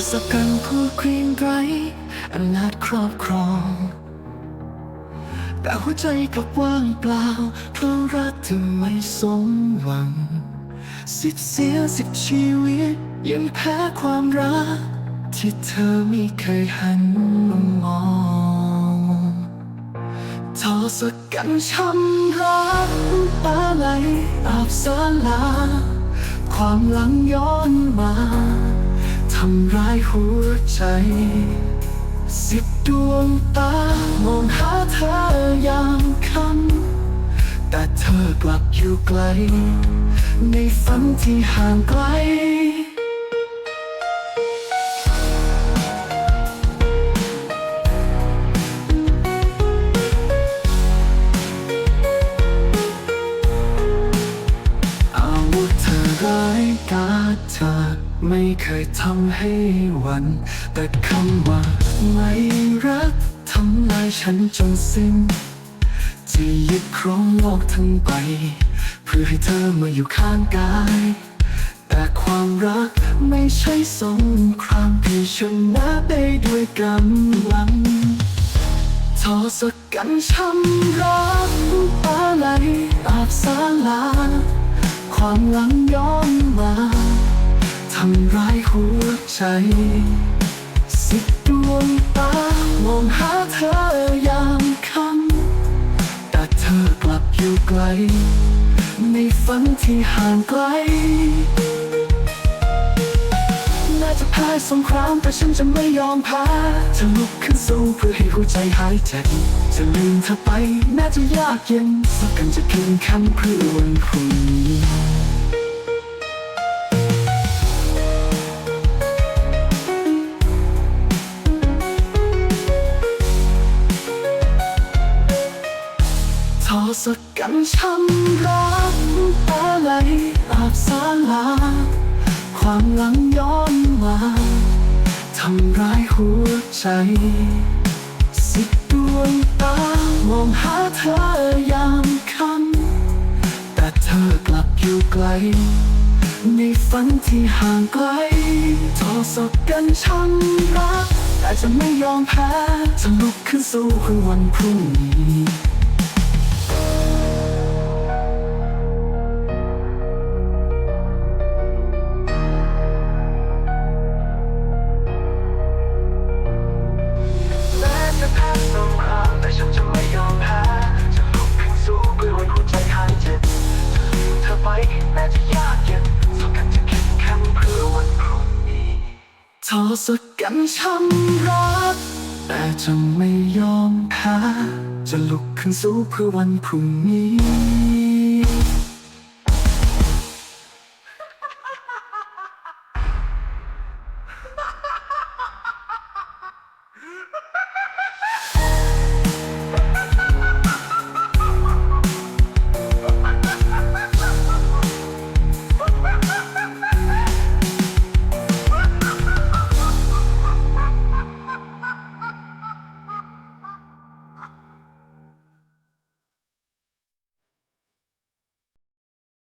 ทศกัณฐ์ผู้เกรียงไกรอำนาจครอบครอง แต่หัวใจกลับว่างเปล่าเพราะรักที่ไม่สมหวัง สิทธิ์เสียสิทธิ์ชีวิต ยังแพ้ความรัก ที่เธอไม่เคยหันมามองทอสกันช้ำรักตาไหลอาบสาลา ความหลังย้อนมาำร้ายหัวใจ สิบดวงตามองหาเธอยามค่ำแต่เธอกลับอยู่ไกล ในฝันที่ห่างไกลเอาเธอร้ายกาจเธอ ไม่เคยทำให้หวัน แต่คำว่าไม่รักทำลายฉันจนสิ้นจะยึดครองโลกทั้งไป เพื่อให้เธอมาอยู่ข้างกาย แต่ความรักไม่ใช่สงครามที่ชนะได้ด้วยกำลังทอสกันช้ำรักตาไหลอาบสาลา ความหลังย้อนมาำร้ายหัวใจสิบดวงตามองหาเธอยามค่ำแต่เธอกลับอยู่ไกล ในฝันที่ห่างไกล น่าจะแพ้สงครามแต่ฉันจะไม่ยอมแพ้จะลุกขึ้นสู้เพื่อให้หัวใจหายใจจะลืมเธอไปน่าจะยากเย็นสักกันจะเพียงคำเพื่อวันพรุ่งนี้ ทอสกันช้ำรักตาไหลอาบสาลา ความหลังย้อนมาทำร้ายหัวใจ สิบดวงตามองหาเธอยามค่ำแต่เธอกลับอยู่ไกล ในฝันที่ห่างไกลทอสกันช้ำรัก แต่จะไม่ยอมแพ้จะลุกขึ้นสู้เพื่อวันพรุ่งนี้ ทอสกันช้ำรัก แต่จะไม่ยอมแพ้จะลุกขึ้นสู้เพื่อวันพรุ่งนี้